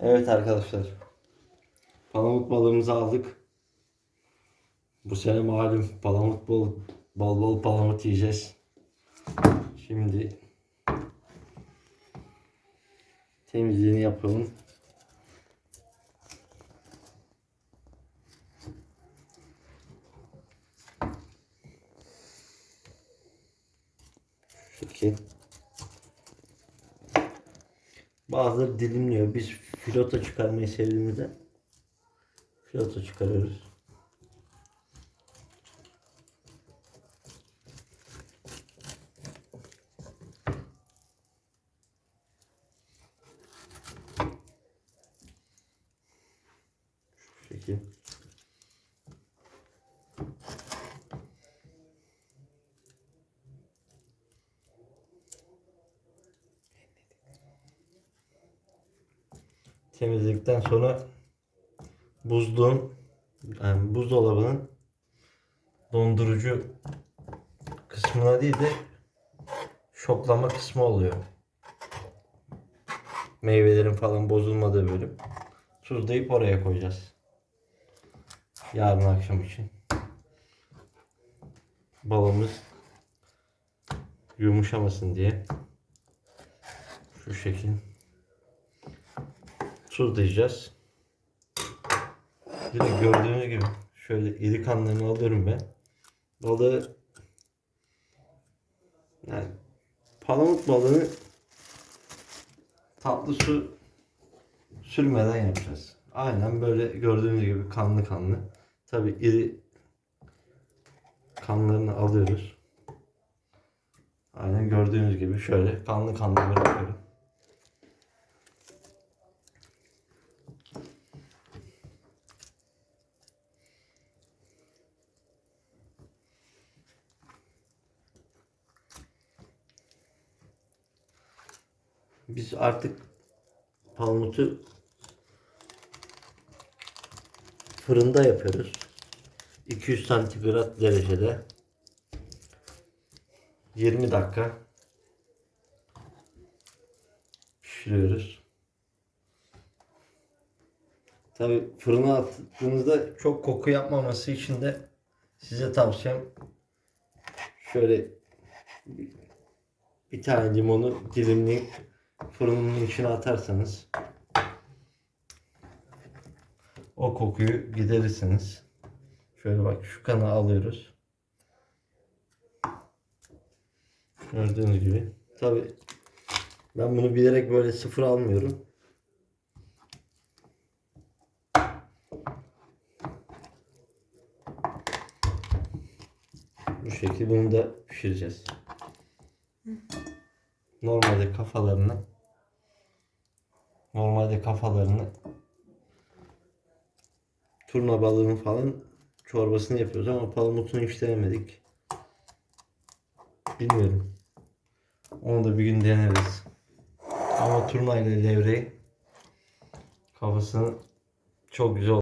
Evet arkadaşlar. Palamut balığımızı aldık. Bu sene malum palamut bol bol bol palamut yiyeceğiz. Şimdi temizliğini yapalım. Şu şekil. Bazıları dilimliyor. Biz filoto çıkarmayı sevdiğimizde filoto çıkarıyoruz. Şu şekil. Temizledikten sonra buzluğun yani buzdolabının dondurucu kısmına değil de şoklama kısmı oluyor. Meyvelerin falan bozulmadığı bölüm. Tuzlayıp oraya koyacağız. Yarın akşam için. Balımız yumuşamasın diye. Şu şekil tuzlayacağız. De gördüğünüz gibi şöyle iri kanlarını alıyorum ben. Balığı yani palamut balığını tatlı su sürmeden yapacağız. Aynen böyle gördüğünüz gibi kanlı kanlı. Tabi iri kanlarını alıyoruz. Aynen gördüğünüz gibi şöyle kanlı kanlı bırakıyorum. Biz artık palmutu fırında yapıyoruz. 200 santigrat derecede 20 dakika pişiriyoruz. Tabi fırına attığınızda çok koku yapmaması için de size tavsiyem şöyle bir, tane limonu dilimleyip fırının içine atarsanız o kokuyu giderirsiniz. Şöyle bak şu kanı alıyoruz. Gördüğünüz gibi. Tabi ben bunu bilerek böyle sıfır almıyorum. Bu şekilde bunu da pişireceğiz. Normalde kafalarını normalde kafalarını turna balığının falan çorbasını yapıyoruz ama palamutunu hiç denemedik. Bilmiyorum. Onu da bir gün deneriz. Ama turna ile levreği kafasını çok güzel